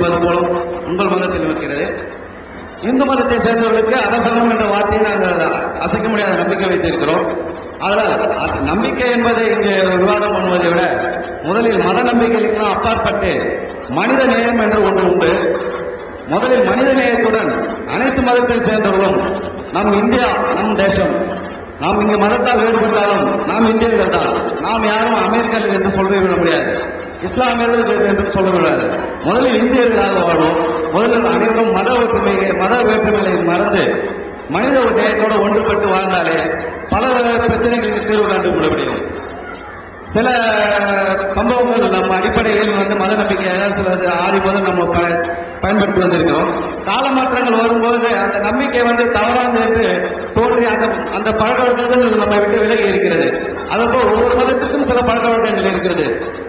என்பது போலும் உங்கள் மதத்தில் இருக்கிறது. இந்து மதத்தை சேர்ந்தவர்களுக்கு அரசனம் என்ற வார்த்தையை நாங்கள் அசைக்க முடியாத நம்பிக்கை வைத்திருக்கிறோம். அதனால் அது நம்பிக்கை என்பதை இங்கு விவாதம் பண்ணுவதை விட முதலில் மத நம்பிக்கைகளுக்கெல்லாம் அப்பாற்பட்டு மனித நேயம் என்று ஒன்று உண்டு. முதலில் மனித நேயத்துடன் அனைத்து மதத்தை சேர்ந்தவர்களும் நம் இந்தியா நம் தேசம் நாம் இங்கு மதத்தால் வேறுபட்டாலும் நாம் இந்தியர்கள் தான். நாம் யாரும் அமெரிக்கர்கள் என்று சொல்லிவிட முடியாது. இஸ்லாமியர்கள் என்று சொல்ல முதலில் இந்தியர்களாக வாழும். முதலில் அனைவரும் மத ஒற்றுமை மத வேற்றுமைகளை மறந்து மனித நேயத்தோடு ஒன்றுபட்டு வாழ்ந்தாலே பல பிரச்சனைகளுக்கு தீர்வு காண்டு கொள்ள முடியும். சில சம்பவங்கள் நம்ம அடிப்படையில் வந்து மத நம்பிக்கையாக சில ஆதி முதல் நம்ம பயன்படுத்தி வந்திருக்கிறோம். கால மாற்றங்கள் வரும்போது அந்த நம்பிக்கை வந்து தவறானது என்று தோன்றி அந்த அந்த பழக்க வழக்கங்கள் நம்ம விட்டு விலகி இருக்கிறது. அதுபோல் ஒவ்வொரு மதத்துக்கும் சில பழக்க வழக்கங்கள் இருக்கிறது.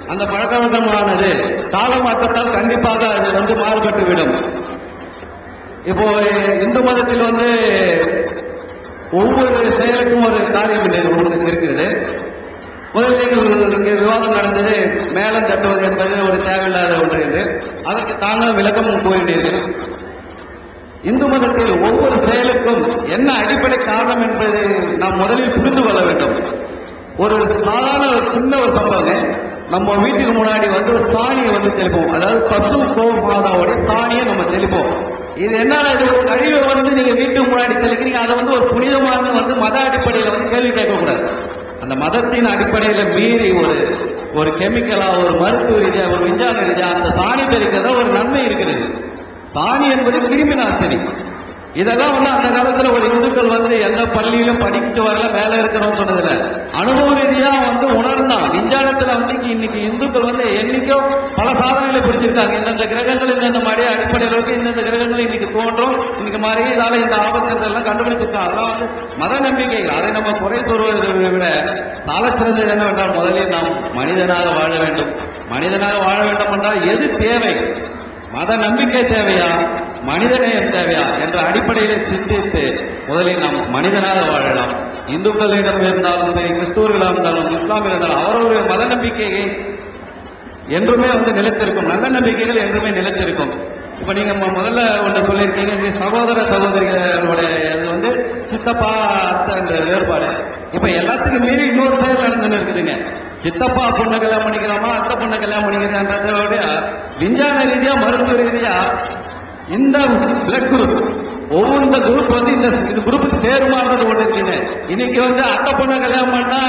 அந்த பழக்க வழக்கமானது கால மாற்றத்தால் கண்டிப்பாக அது வந்து மாறுபட்டு விடும் இப்போ இந்து மதத்தில் வந்து ஒவ்வொரு செயலுக்கும் ஒரு காரியம் ஒன்று இருக்கிறது. முதலில் விவாதம் நடந்தது மேலம் தட்டுவது என்பது ஒரு தேவையில்லாத ஒன்று என்று. அதற்கு தாங்கள் விளக்கம் கூறினீர்கள் இந்து மதத்தில் ஒவ்வொரு செயலுக்கும் என்ன அடிப்படை காரணம் என்பதை நாம் முதலில் புரிந்து கொள்ள வேண்டும். ஒரு சாதாரண ஒரு சின்ன ஒரு சம்பவம் நம்ம வீட்டுக்கு முன்னாடி வந்து ஒரு சாணியை வந்து தெளிப்போம். அதாவது பசு கோ மாதாவோட சாணியை நம்ம தெளிப்போம். இது என்ன இது ஒரு கழிவை வந்து நீங்க வீட்டுக்கு முன்னாடி தெளிக்கிறீங்க அதை வந்து ஒரு புனிதமான வந்து மத அடிப்படையில் வந்து கேள்வி கேட்கக்கூடாது. அந்த மதத்தின் அடிப்படையில மீறி ஒரு ஒரு கெமிக்கலா ஒரு மருத்துவ ரீதியா ஒரு விஞ்ஞான ரீதியா அந்த சாணி தெளிக்கிறதா ஒரு நன்மை இருக்கிறது. சாணி என்பது கிருமி நாசினி இதெல்லாம் வந்து அந்த காலத்துல ஒரு இந்துக்கள் வந்து எந்த பள்ளியிலும் படிச்சு வரல வேலை இருக்கிறோம்னு சொன்னதுல அனுபவ ரீதியா வந்து உணர்ந்தான். விஞ்ஞானத்துல வந்து இன்னைக்கு இந்துக்கள் வந்து என்னைக்கோ பல சாதனைகளை புரிஞ்சிருக்காங்க இந்தந்த கிரகங்கள் இந்தந்த மாதிரி அடிப்படையில் இருக்கு இந்தந்த கிரகங்கள் இன்னைக்கு தோன்றும். இன்னைக்கு மாதிரி இதால இந்த ஆபத்து எல்லாம் கண்டுபிடிச்சிருக்காங்க அதெல்லாம் வந்து மத நம்பிக்கைகள். அதை நம்ம குறை சொல்வதை விட சால சிறந்தது என்னவென்றால் முதலில் நாம் மனிதனாக வாழ வேண்டும். மனிதனாக வாழ வேண்டும் என்றால் எது தேவை? மத நம்பிக்கை தேவையா? மனிதநேயம் தேவையா என்ற அடிப்படையில் சிந்தித்து முதலில் நாம் மனிதனாக வாழலாம். இந்துக்களிடம் இருந்தாலும் சரி கிறிஸ்துவர்களாக இருந்தாலும் இஸ்லாமியர் இருந்தாலும் அவர்களுடைய மத நம்பிக்கையை என்றுமே வந்து நிலைத்திருக்கும். நல்ல நம்பிக்கைகள் என்றுமே நிலைத்திருக்கும். இப்ப நீங்க முதல்ல ஒன்று சொல்லியிருக்கீங்க சகோதர சகோதரிகளுடைய இது வந்து சித்தப்பா அத்தை வேறுபாடு. இப்ப எல்லாத்துக்கும் மீறி இன்னொரு செயல் நடந்துன்னு இருக்குதுங்க. சித்தப்பா பொண்ணை கல்யாணம் பண்ணிக்கிறாமா அத்தை பொண்ணை கல்யாணம் பண்ணிக்கிறான்றதை விஞ்ஞான ரீதியா மருத்துவ ரீதியா இந்த பிளட் குரூப் ஒவ்வொரு இந்த குரூப் வந்து இந்த இந்த குரூப்புக்கு சேருமானது ஒண்ணு இருக்குங்க இன்னைக்கு வந்து அத்தை பொண்ணை கல்யாணம் பண்ணா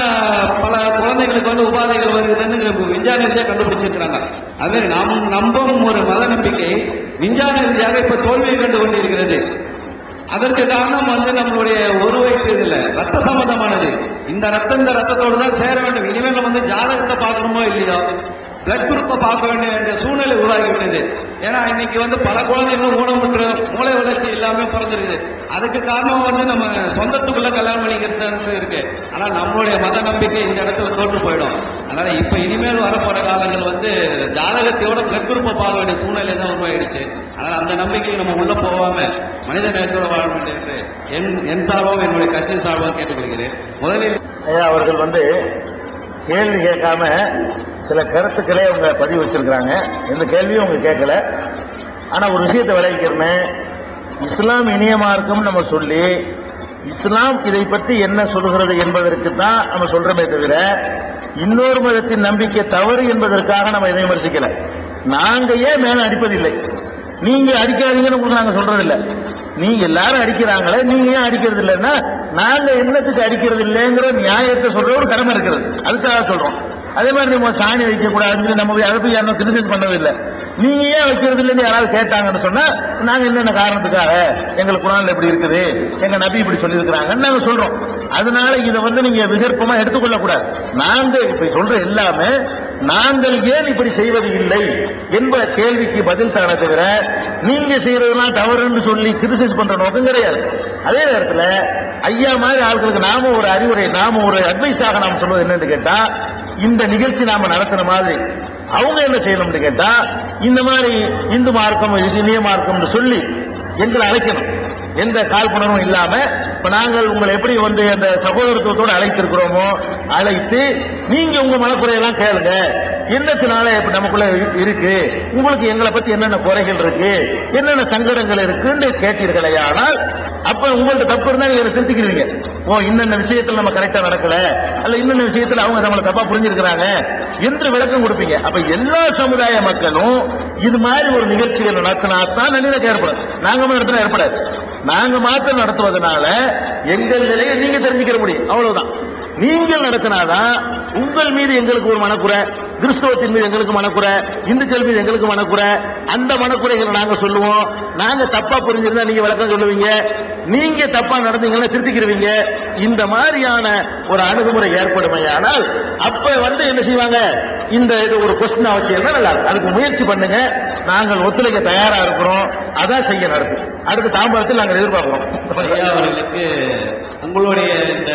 பல குழந்தைகளுக்கு வந்து உபாதைகள் வருதுன்னு விஞ்ஞான ரீதியா கண்டுபிடிச்சிருக்கிறாங்க. அதே நாம் நம்பும் ஒரு மத நம்பிக்கை விஞ்ஞான ரீதியாக இப்ப தோல்வியை கண்டு கொண்டிருக்கிறது அதற்கு காரணம் வந்து நம்மளுடைய ஒரு வயசு இல்லை ரத்த சம்பந்தமானது. இந்த ரத்தம் இந்த ரத்தத்தோடு தான் சேர வேண்டும். இனிமேல் நம்ம வந்து ஜாதகத்தை பார்க்கணுமோ இல்லையோ? பிளட் குரூப்பை பார்க்க வேண்டிய சூழ்நிலை சூழ்நிலை உருவாகிவிட்டது. ஏன்னா இன்னைக்கு வந்து பல குழந்தைகளும் ஊனமுற்று மூளை வளர்ச்சி இல்லாமல் பிறந்திருக்கு அதுக்கு காரணம் வந்து நம்ம சொந்தத்துக்குள்ள கல்யாணம் பண்ணிக்கிறது இருக்கு. ஆனா நம்மளுடைய மத நம்பிக்கை இந்த இடத்துல தோற்று போயிடும். அதனால இப்ப இனிமேல் வரப்போற காலங்கள் வந்து ஜாதகத்தையோட பிளட் குரூப்பை பார்க்க வேண்டிய சூழ்நிலை தான் உருவாயிடுச்சு. அதனால அந்த நம்பிக்கையை நம்ம உள்ள போகாம மனித நேரத்தோட வாழ வேண்டும் என்று என் என் சார்பாகவும் என்னுடைய கட்சி சார்பாக கேட்டுக்கொள்கிறேன். முதலில் ஐயா அவர்கள் வந்து கேள்வி கேட்காம சில கருத்துக்களே அவங்க பதிவு வச்சிருக்கிறாங்க. எந்த கேள்வியும் அவங்க கேட்கல. ஆனா ஒரு விஷயத்தை விளைவிக்கிறமே இஸ்லாம் இனியமாக இருக்கும்னு நம்ம சொல்லி இஸ்லாம் இதை பற்றி என்ன சொல்கிறது என்பதற்கு தான் நம்ம சொல்கிறோமே தவிர இன்னொரு மதத்தின் நம்பிக்கை தவறு என்பதற்காக நம்ம இதை விமர்சிக்கல. நாங்க ஏன் மேல அடிப்பதில்லை? நீங்க அடிக்காதீங்கன்னு உங்களுக்கு நாங்க சொல்றது இல்ல நீங்க எல்லாரும் அடிக்கிறாங்களே நீங்க ஏன் அடிக்கிறது இல்லைன்னா நாங்க என்னத்துக்கு அடிக்கிறது இல்லைங்கிற நியாயத்தை சொல்ற ஒரு கடமை இருக்கிறது. அதுக்காக சொல்றோம். அதே மாதிரி நம்ம சாணி வைக்க கூடாதுன்னு நம்ம போய் அதை யாரும் கிரிட்டிசைஸ் பண்ணவே இல்லை. நீங்க ஏன் வைக்கிறது இல்லைன்னு யாராவது கேட்டாங்கன்னு சொன்னா நாங்க என்னென்ன காரணத்துக்காக? எங்களுக்கு குரான்ல இப்படி இருக்குது எங்க நபி இப்படி சொல்லியிருக்கிறாங்கன்னு நாங்க சொல்றோம். அதனால இதை வந்து நீங்க விகற்பமா எடுத்துக்கொள்ள கூடாது நாங்க இப்ப சொல்ற எல்லாமே நாங்கள் ஏன் இப்படி செய்வது இல்லை என்ப கேள்விக்கு பதில் தானே தவிர நீங்க செய்யறதெல்லாம் தவறுன்னு சொல்லி கிரிட்டிசைஸ் பண்ற நோக்கம் கிடையாது. அதே நேரத்தில் ஐயா மாதிரி ஆட்களுக்கு நாம ஒரு அறிவுரை நாம ஒரு அட்வைஸாக நாம் சொல்வது என்னன்னு கேட்டா இந்த நிகழ்ச்சி நாம நடத்துற மாதிரி அவங்க என்ன செய்யணும்னு கேட்டா இந்த மாதிரி இந்து மார்க்கம் இனிய மார்க்கம்னு சொல்லி எங்களை அழைக்கணும். எந்த காழ்ப்புணர்வும் இல்லாம இப்ப நாங்கள் உங்களை எப்படி வந்து அந்த சகோதரத்துவத்தோடு அழைத்திருக்கிறோமோ அழைத்து நீங்க உங்க மனக்குறையெல்லாம் கேளுங்க. என்னத்தினால இப்ப நமக்குள்ள இருக்கு? உங்களுக்கு எங்களை பத்தி என்னென்ன குறைகள் இருக்கு? என்னென்ன சங்கடங்கள் இருக்குன்னு கேட்டீர்களே ஆனால் அப்ப உங்கள்ட்ட தப்பு இருந்தா நீங்க திருத்திக்கிறீங்க ஓ இன்னென்ன விஷயத்துல நம்ம கரெக்டா நடக்கல? அல்ல இன்னென்ன விஷயத்துல அவங்க நம்மளை தப்பா புரிஞ்சிருக்கிறாங்க? என்று விளக்கம் கொடுப்பீங்க. அப்ப எல்லா சமுதாய மக்களும் இது மாதிரி ஒரு நிகழ்ச்சிகள் நடத்தினா தான் நல்லிணக்கம் ஏற்படும். நாங்க நடத்தினா ஏற்படாது. நாங்க மாத்திரம் நடத்துவதனால எங்கள் நிலையை நீங்க தெரிஞ்சுக்கிற முடியும். அவ்வளவுதான். நீங்கள் நடத்தினாதான் உங்கள் மீது எங்களுக்கு ஒரு மனக்குறை கிறிஸ்தவத்தின் மீது எங்களுக்கு மனக்குறை இந்துக்கள் மீது எங்களுக்கு மனக்குறை அந்த மனக்குறைகளை நாங்க சொல்லுவோம். நாங்க தப்பா புரிஞ்சிருந்தா நீங்க விளக்கம் சொல்லுவீங்க. நீங்க தப்பா நடந்தீங்கன்னா திருத்திக்கிறவீங்க இந்த மாதிரியான ஒரு அணுகுமுறை ஏற்படுமையானால் அப்ப வந்து என்ன செய்வாங்க? இந்த இது ஒரு கொஸ்டின் வச்சு நல்லா அதுக்கு முயற்சி பண்ணுங்க. நாங்கள் ஒத்துழைக்க தயாரா இருக்கிறோம். அதான் செய்ய நடக்கும். அடுத்த தாம்பரத்தில் நாங்கள் எதிர்பார்க்கிறோம். ஐயா அவர்களுக்கு உங்களுடைய இந்த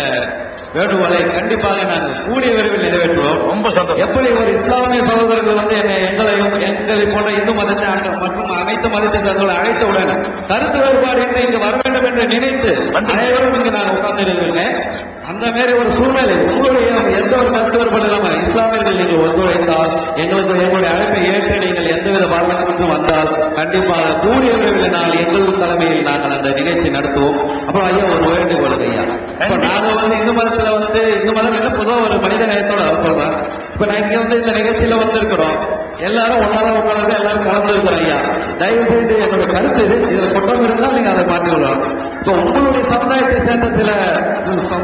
வேண்டுகோளை கண்டிப்பாக நாங்கள் கூடிய விரைவில் நிறைவேற்றுவோம். ரொம்ப சந்தோஷம். எப்படி ஒரு இஸ்லாமிய சகோதரர்கள் வந்து என்னை எங்களையும் எங்களை போன்ற இந்து மதத்தை ஆண்ட மற்றும் அனைத்து மதத்தை சேர்ந்தவர்களை அழைத்தவுடன் கருத்து வேறுபாடு என்று இங்கு வர வேண்டும் என்று நினைத்து அனைவரும் இங்கு நான் உட்கார்ந்திருக்கிறேன். அந்த மாதிரி ஒரு சூழ்நிலை. உங்களுடைய எந்த ஒரு கருத்து வேறுபாடு இல்லாமல் இஸ்லாமியர்கள் நீங்கள் ஒத்துழைத்தால் எங்களுக்கு எங்களுடைய அழைப்பை ஏற்று நீங்கள் எந்தவித பாரபட்சமும் வந்தால் கண்டிப்பாக கூடிய விரைவில் நாள் எங்கள் தலைமையில் நாங்கள் அந்த நிகழ்ச்சி நடத்துவோம். அப்புறம் ஐயா ஒரு வேண்டுகோள் ஐயா. இப்ப நாங்க வந்து இந்து மதத்துல வந்து இந்து மதம் என்ன பொதுவா ஒரு மனித நேயத்தோட சொல்றேன் இப்ப நான் இங்க வந்து இந்த நிகழ்ச்சியில வந்திருக்கிறோம். எல்லாரும் ஒன்னால உட்காந்து எல்லாரும் கலந்து இருக்கிறோம் ஐயா தயவு செய்து என்னோட கருத்து இது. இதுல குற்றம் இருந்தால் நீங்க அதை மாற்றி விடலாம் இப்போ உங்களுடைய சமுதாயத்தை சேர்ந்த சில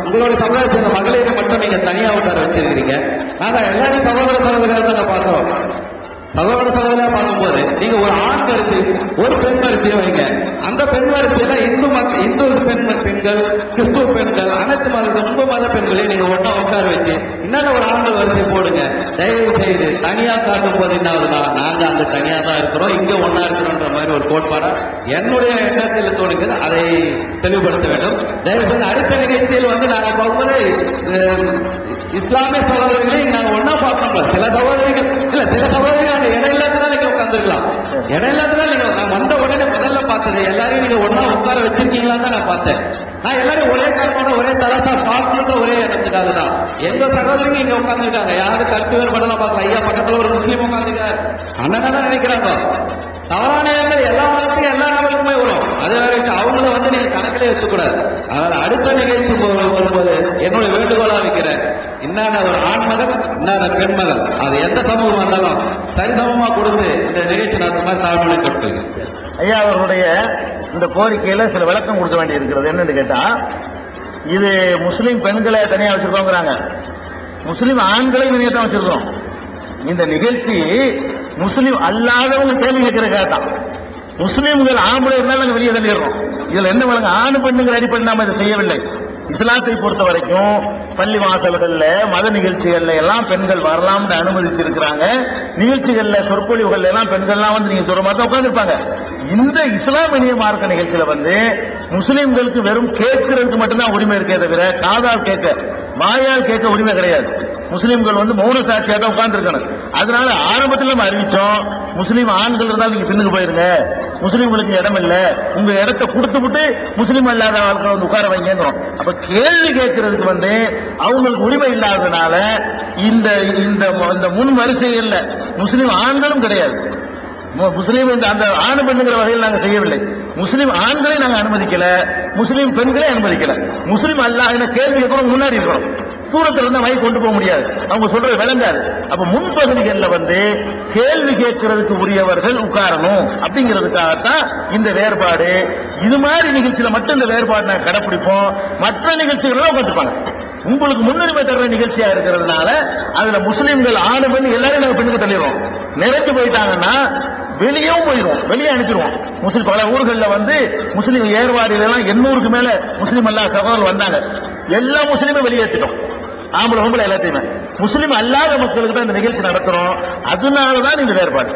உங்களுடைய சமுதாயத்தை சேர்ந்த மகளிரை மட்டும் நீங்க தனியாக உட்கார வச்சிருக்கிறீங்க. நாங்க எல்லாரும் சகோதர சகோதரர்கள் தான் பார்த்தோம். சகோதர சகோதரா பார்க்கும்போது நீங்க ஒரு ஆண் வரிசை ஒரு பெண் வரிசையை வைங்க. அந்த பெண் வரிசையில இந்து மக்கள் இந்து பெண் பெண்கள் கிறிஸ்துவ பெண்கள் அனைத்து மத ரொம்ப மத பெண்களையும் நீங்க ஒன்னா உட்கார வச்சு இன்னொரு ஒரு ஆண்கள் வரிசை போடுங்க. தயவு செய்து தனியா காட்டும் போது என்ன ஆகுதுன்னா நாங்க அந்த தனியா தான் இருக்கிறோம் இங்க ஒன்னா இருக்கிறோன்ற மாதிரி ஒரு கோட்பாடா என்னுடைய எண்ணத்தில் தோணுகிறது அதை தெளிவுபடுத்த வேண்டும். தயவு செய்து அடுத்த நிகழ்ச்சியில் வந்து நாங்க பார்க்கும்போது இஸ்லாமிய சகோதரர்களை நாங்க ஒன்னா பார்க்கணும். சில சகோதரிகள் இல்ல சில சகோதரிகள் அந்த இடம் இல்லாதனால நீங்க உட்காந்துருக்கலாம் இடம் இல்லாதனால நீங்க நான் வந்த உடனே முதல்ல பார்த்தது எல்லாரையும் நீங்க ஒன்னா உட்கார வச்சிருக்கீங்களா தான் நான் பார்த்தேன். நான் எல்லாரும் ஒரே காரணமான ஒரே தலசா பார்க்கறது ஒரே இடத்துக்காக தான். எந்த சகோதரிங்க இங்க உட்காந்துருக்காங்க யாரும் கருத்து வேறுபாடெல்லாம் பார்க்கலாம் ஐயா பக்கத்துல ஒரு முஸ்லீம் உட்காந்துருக்காரு அண்ணன் தான் நினைக்கிறாங்க. தவறான எண்ணங்கள் எல்லா மதத்துக்கும் எல்லா நபருக்குமே வரும். அது வேற வச்சு அவங்கள வந்து நீங்க கணக்கிலே எடுத்துக்கூடாது. அதனால அடுத்த நிகழ்ச்சி வரும்போது என்னுடைய வேண்டுகோளா வைக்கிறேன். இன்னான ஒரு ஆண் மகன் இன்னான பெண் மகன். அது எந்த சமூகம் வந்தாலும் சரிசமமா கொடுத்து இந்த நிகழ்ச்சி நடத்த மாதிரி தாழ்வுகளை கட்டுங்க ஐயா அவர்களுடைய இந்த கோரிக்கையில சில விளக்கம் கொடுக்க வேண்டி இருக்கிறது என்னன்னு கேட்டா இது முஸ்லீம் பெண்களை தனியா வச்சிருக்கோங்கிறாங்க. முஸ்லீம் ஆண்களையும் தனியா தான் வச்சிருக்கோம் இந்த நிகழ்ச்சி முஸ்லீம் அல்லாதவங்க கேள்வி கேட்கிற கேட்டான் முஸ்லீம்கள் ஆம்பளை இருந்தால் நாங்கள் வெளியே தள்ளிடுறோம். இதில் என்ன வழங்க ஆணு பெண்ணுங்கிற அடிப்படை நாம் இதை செய்யவில்லை. இஸ்லாத்தை பொறுத்த வரைக்கும் பள்ளி வாசல்கள்ல மத நிகழ்ச்சிகள்ல எல்லாம் பெண்கள் வரலாம்னு அனுமதிச்சிருக்கிறாங்க. நிகழ்ச்சிகள்ல சொற்பொழிவுகள்ல எல்லாம் பெண்கள்லாம் வந்து நீங்க சொல்ற மாதிரி தான் உட்காந்துருப்பாங்க இந்த இஸ்லாமிய மார்க்க நிகழ்ச்சியில வந்து முஸ்லிம்களுக்கு வெறும் கேட்கறதுக்கு மட்டும்தான் உரிமை இருக்கே தவிர காதால் கேட்க வாயால் கேட்க உரிமை கிடையாது. முஸ்லிம்கள் வந்து மௌன சாட்சியாக தான் உட்கார்ந்துருக்கணும். அதனால ஆரம்பத்தில் நம்ம அறிவிச்சோம் முஸ்லீம் ஆண்கள் இருந்தால் நீங்க பின்னுக்கு போயிருங்க. முஸ்லீம்களுக்கு இடம் இல்லை. உங்க இடத்தை கொடுத்து விட்டு முஸ்லீம் இல்லாத ஆட்களை வந்து உட்கார வைங்கிறோம் அப்ப கேள்வி கேட்கறதுக்கு வந்து அவங்களுக்கு உரிமை இல்லாததுனால இந்த இந்த இந்த முன் இல்லை முஸ்லீம் ஆண்களும் கிடையாது. முஸ்லீம் இந்த அந்த ஆணு பெண்ணுங்கிற வகையில் நாங்கள் செய்யவில்லை. முஸ்லீம் ஆண்களை நாங்கள் அனுமதிக்கல. முஸ்லீம் பெண்களை அனுமதிக்கல. முஸ்லீம் அல்ல என்ன கேள்வி கேட்கணும் முன்னாடி இருக்கணும். தூரத்தில் இருந்தால் மை கொண்டு போக முடியாது. அவங்க சொல்றது விளங்காது. அப்ப முன்பகுதிகளில் வந்து கேள்வி கேட்கறதுக்கு உரியவர்கள் உட்காரணும் அப்படிங்கிறதுக்காகத்தான் இந்த வேறுபாடு. இது மாதிரி நிகழ்ச்சியில மட்டும் இந்த வேறுபாடு நாங்கள் கடைப்பிடிப்போம். மற்ற நிகழ்ச்சிகள் உட்காந்துப்பாங்க. உங்களுக்கு முன்னுரிமை தர்ற நிகழ்ச்சியா இருக்கிறதுனால அதுல முஸ்லீம்கள் ஆணு பெண் எல்லாரையும் நாங்க பெண்ணுக்கு தள்ளிடுவோம் நிறைஞ்சு போயிட்டாங்கன்னா வெளியவும் போயிடுவோம். வெளியே அனுப்பிடுவோம். முஸ்லீம் பல ஊர்களில் வந்து முஸ்லீம் ஏர்வாரியிலாம் எண்ணூறுக்கு மேல முஸ்லீம் அல்லா சகோதரர் வந்தாங்க. எல்லா முஸ்லீமும் வெளியேற்றிட்டோம். ஆம்பளை பொம்பளை எல்லாத்தையுமே. முஸ்லீம் அல்லாத மக்களுக்கு தான் இந்த நிகழ்ச்சி நடத்துறோம். அதனாலதான் இந்த வேறுபாடு.